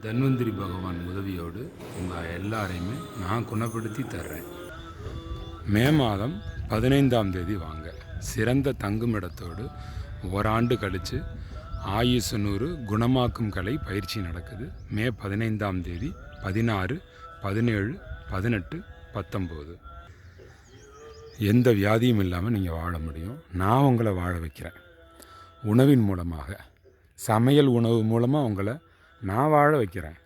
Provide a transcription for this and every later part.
தன்வந்திரி பகவான் உதவியோடு உங்கள் எல்லாரையுமே நான் குணப்படுத்தி தர்றேன். மே மாதம் பதினைந்தாம் தேதி வாங்க. சிறந்த தங்குமிடத்தோடு ஓராண்டு கழித்து ஆயுசு நூறு குணமாக்கும் கலை பயிற்சி நடக்குது. மே பதினைந்தாம் தேதி பதினாறு பதினேழு பதினெட்டு பத்தொம்போது. எந்த வியாதியும் இல்லாமல் நீங்கள் வாழ முடியும். நான் உங்களை வாழ வைக்கிறேன். உணவின் மூலமாக. சமையல் உணவு மூலமாக உங்களை நான் வாழ வைக்கிறேன்.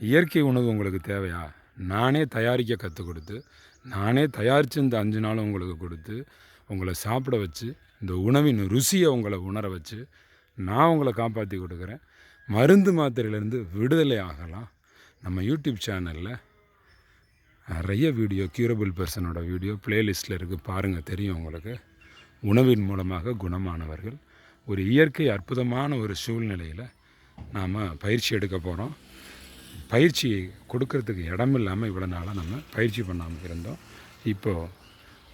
இயற்கை உணவு உங்களுக்கு தேவையா? நானே தயாரிக்க கற்றுக் கொடுத்து நானே தயாரித்து இந்த அஞ்சு நாள் உங்களுக்கு கொடுத்து உங்களை சாப்பிட வச்சு இந்த உணவின் ருசியை உங்களை உணர வச்சு நான் உங்களை காப்பாற்றி கொடுக்குறேன். மருந்து மாத்திரையிலேருந்து விடுதலை ஆகலாம். நம்ம யூடியூப் சேனலில் நிறைய வீடியோ க்யூரபிள் பர்சனோட வீடியோ பிளேலிஸ்ட்டில் இருக்குது பாருங்கள் தெரியும் உங்களுக்கு. உணவின் மூலமாக குணமானவர்கள். ஒரு இயற்கை அற்புதமான ஒரு சூழ்நிலையில் நாம் பயிற்சி எடுக்க போகிறோம் பயிற்சி கொடுக்கறதுக்கு இடம் இல்லாமல் இவ்வளோ நாளாக நம்ம பயிற்சி பண்ணாமல் இருந்தோம். இப்போது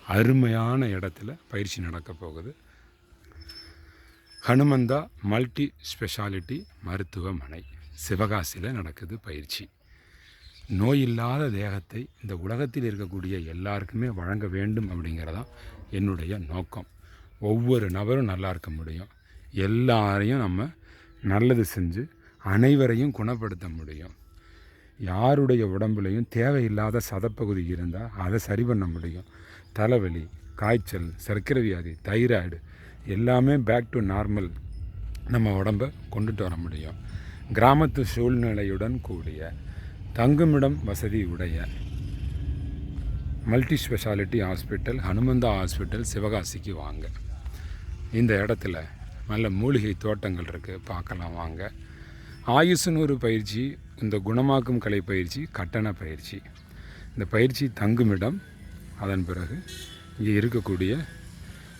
அருமையான இடத்துல பயிற்சி நடக்க போகுது. ஹனுமந்தா மல்டி ஸ்பெஷாலிட்டி மருத்துவமனை. சிவகாசியில் நடக்குது பயிற்சி. நோய் இல்லாத தேகத்தை இந்த உலகத்தில் இருக்கக்கூடிய எல்லாருக்குமே வழங்க வேண்டும் அப்படிங்கிறதான் என்னுடைய நோக்கம். ஒவ்வொரு நபரும் நல்லா இருக்க முடியும். எல்லாரையும் நம்ம நல்லது செஞ்சு அனைவரையும் குணப்படுத்த முடியும். யாருடைய உடம்புலையும் தேவையில்லாத சதப்பகுதி இருந்தால் அதை சரி பண்ண முடியும். தலைவலி காய்ச்சல் சர்க்கரை வியாதி தைராய்டு எல்லாமே பேக் டு நார்மல் நம்ம உடம்பை கொண்டுட்டு வர முடியும். கிராமத்து சூழ்நிலையுடன் கூடிய தங்குமிடம் வசதி உடைய multi speciality hospital Hanumantha hospital சிவகாசிக்கு வாங்க. இந்த இடத்துல நல்ல மூலிகை தோட்டங்கள் இருக்குது பார்க்கலாம் வாங்க. ஆயுசு ஒரு பயிற்சி இந்த குணமாக்கும் கலை பயிற்சி கட்டண பயிற்சி. இந்த பயிற்சி தங்குமிடம். அதன் பிறகு இங்கே இருக்கக்கூடிய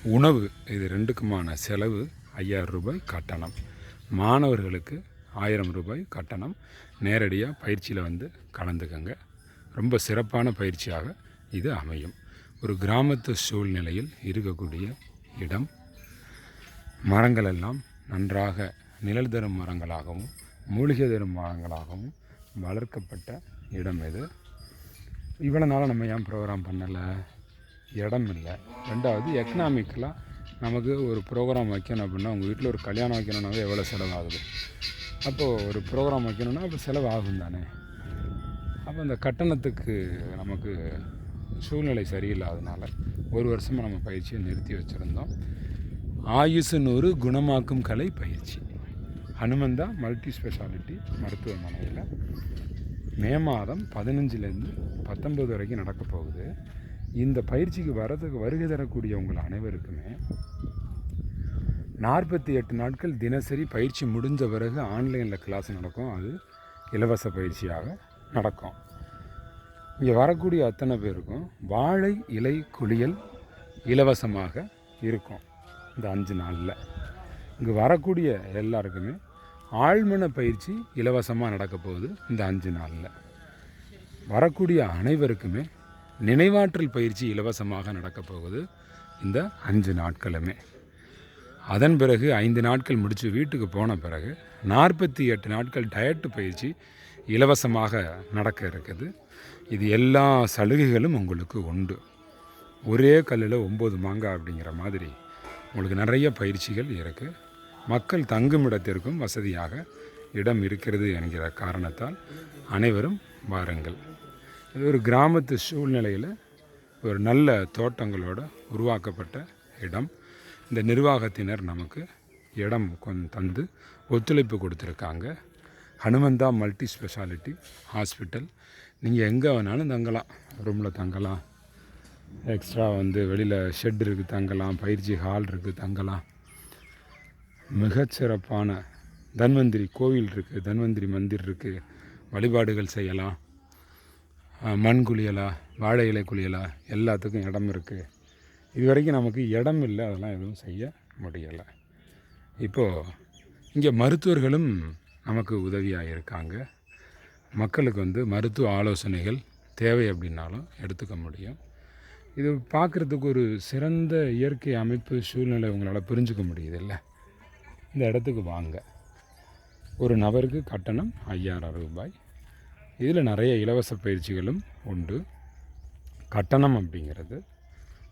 உணவு இது ரெண்டுக்குமான செலவு ஐயாயிரம் ரூபாய் கட்டணம். மாணவர்களுக்கு ஆயிரம் ரூபாய் கட்டணம். நேரடியாக பயிற்சியில் வந்து கலந்துக்கங்க. ரொம்ப சிறப்பான பயிற்சியாக இது அமையும். ஒரு கிராமத்து சூழ்நிலையில் இருக்கக்கூடிய இடம். மரங்கள் எல்லாம் நன்றாக நிழல் தரும் மரங்களாகவும் மூலிகை தரும் மரங்களாகவும் வளர்க்கப்பட்ட இடம் இது. இவ்வளோ நாளாக நம்ம ஏன் ப்ரோக்ராம் பண்ணலை? இடம் இல்லை. ரெண்டாவது எக்கனாமிக்கலாக நமக்கு ஒரு ப்ரோக்ராம் வைக்கணும் அப்படின்னா உங்கள் வீட்டில் ஒரு கல்யாணம் வைக்கணுன்னாவே எவ்வளோ செலவாகுது? அப்போது ஒரு ப்ரோக்ராம் வைக்கணும்னா அப்போ செலவு ஆகும் தானே? அப்போ அந்த கட்டணத்துக்கு நமக்கு சூழ்நிலை சரியில்லாதனால ஒரு வருஷமாக நம்ம பயிற்சியை நிறுத்தி வச்சுருந்தோம். ஆயுசுன்னு ஒரு குணமாக்கும் கலை பயிற்சி. ஹனுமந்தா மல்டி ஸ்பெஷாலிட்டி மருத்துவமனையில் மே மாதம் பதினஞ்சுலேருந்து பத்தொம்பது வரைக்கும் நடக்க போகுது. இந்த பயிற்சிக்கு வரதுக்கு வருகை தரக்கூடிய உங்கள் அனைவருக்குமே நாற்பத்தி எட்டு நாட்கள் தினசரி பயிற்சி முடிஞ்ச பிறகு ஆன்லைனில் கிளாஸ் நடக்கும். அது இலவச பயிற்சியாக நடக்கும். இங்கே வரக்கூடிய அத்தனை பேருக்கும் வாழை இலை குளியல் இலவசமாக இருக்கும். இந்த அஞ்சு நாளில். இங்கே வரக்கூடிய எல்லாருக்குமே ஆழ்மன பயிற்சி இலவசமாக நடக்க போகுது இந்த அஞ்சு நாளில். வரக்கூடிய அனைவருக்குமே நினைவாற்றல் பயிற்சி இலவசமாக நடக்க போகுது இந்த அஞ்சு நாட்களுமே. அதன் பிறகு ஐந்து நாட்கள் முடித்து வீட்டுக்கு போன பிறகு நாற்பத்தி எட்டு நாட்கள் டயட்டு பயிற்சி இலவசமாக நடக்க இருக்குது. இது எல்லா சலுகைகளும் உங்களுக்கு உண்டு. ஒரே கல்லில் ஒம்பது மாங்காய் அப்படிங்கிற மாதிரி உங்களுக்கு நிறைய பயிற்சிகள் இருக்குது மக்கள் தங்குமிடத்திற்கும் வசதியாக இடம் இருக்கிறது என்கிற காரணத்தால் அனைவரும் வாருங்கள். இது ஒரு கிராமத்து சூழ்நிலையில் ஒரு நல்ல தோட்டங்களோட உருவாக்கப்பட்ட இடம். இந்த நிர்வாகத்தினர் நமக்கு இடம் கொஞ்சம் தந்து ஒத்துழைப்பு கொடுத்துருக்காங்க. Hanumantha multi speciality hospital. நீங்கள் எங்கே வேணாலும் தங்கலாம். ரூமில் தங்கலாம். எக்ஸ்ட்ரா வந்து வெளியில் ஷெட் இருக்குது தங்கலாம். பயிற்சி ஹால் இருக்குது தங்கலாம். மிகச்சிறப்பான தன்வந்திரி கோவில் இருக்குது தன்வந்திரி மந்திர் இருக்குது வழிபாடுகள் செய்யலாம். மண் குளியலா வாழை இலை குளியலா எல்லாத்துக்கும் இடம் இருக்குது இது வரைக்கும் நமக்கு இடம் இல்லை அதெல்லாம் எதுவும் செய்ய முடியலை. இப்போது இங்கே மருத்துவர்களும் நமக்கு உதவியாக இருக்காங்க. மக்களுக்கு வந்து மருத்துவ ஆலோசனைகள் தேவை அப்படின்னாலும் எடுத்துக்க முடியும். இது பார்க்குறதுக்கு ஒரு சிறந்த இயற்கை அமைப்பு சூழ்நிலை உங்களால் புரிஞ்சுக்க முடியுது இல்லை இந்த இடத்துக்கு வாங்க. ஒரு நபருக்கு கட்டணம் ஐயாயிரம் ரூபாய். இதில் நிறைய இலவச பயிற்சிகளும் உண்டு. கட்டணம் அப்படிங்கிறது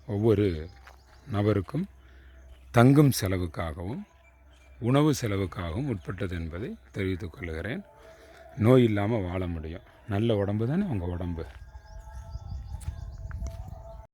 ஒவ்வொரு நபருக்கும் தங்கும் செலவுக்காகவும் உணவு செலவுக்காகவும் உட்பட்டது என்பதை தெரிவித்துக் கொள்கிறேன். நோய் இல்லாமல் வாழ முடியும். நல்ல உடம்பு தானே உங்கள் உடம்பு?